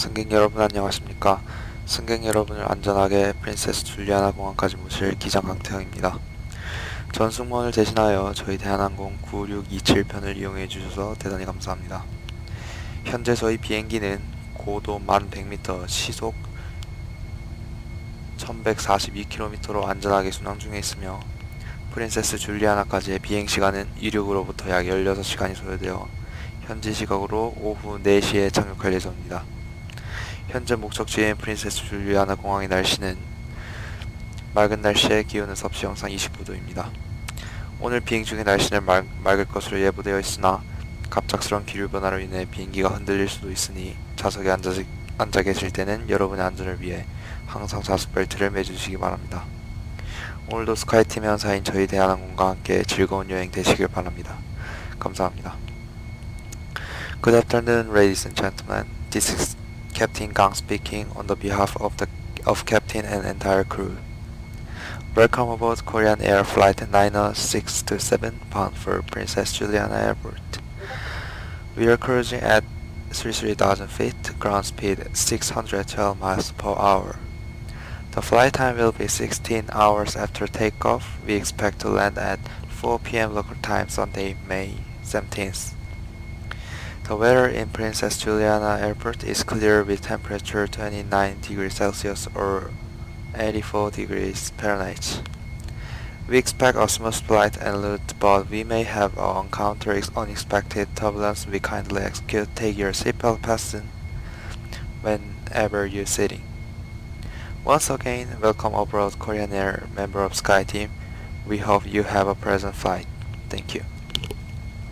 승객 여러분 안녕하십니까? 승객 여러분을 안전하게 프린세스 줄리아나 공항까지 모실 기장 강태형입니다. 전 승무원을 대신하여 저희 대한항공 9627편을 이용해 주셔서 대단히 감사합니다. 현재 저희 비행기는 고도 1100m, 시속 1142km로 안전하게 순항 중에 있으며 프린세스 줄리아나까지의 비행 시간은 이륙으로부터 약 16시간이 소요되어 현지 시각으로 오후 4시에 착륙할 예정입니다. 현재 목적지인 프린세스 줄리아나 공항의 날씨는 맑은 날씨에 기온은 섭씨 영상 29도입니다. 오늘 비행 중의 날씨는 맑, 맑을 것으로 예보되어 있으나 갑작스러운 기류 변화로 인해 비행기가 흔들릴 수도 있으니 좌석에 앉아, 앉아 계실 때는 여러분의 안전을 위해 항상 좌석 벨트를 매주시기 바랍니다. 오늘도 스카이팀 회원사인 저희 대한항공과 함께 즐거운 여행 되시길 바랍니다. 감사합니다. Good afternoon, ladies and gentlemen. This is Captain Gang speaking on the behalf of the of captain and entire crew. Welcome aboard Korean Air Flight 90627 bound for Princess Juliana Airport. We are cruising at 33,000 feet, ground speed 612 miles per hour. The flight time will be 16 hours after takeoff. We expect to land at 4 p.m. local time Sunday, May 17th. The weather in Princess Juliana Airport is clear with temperature 29 degrees Celsius or 84 degrees Fahrenheit. We expect a smooth flight en route, but we may have uh, encounter ex- unexpected turbulence. We kindly execute take your seatbelt fasten whenever you're sitting. Once again, welcome aboard Korean Air, member of Sky Team. We hope you have a pleasant flight. Thank you.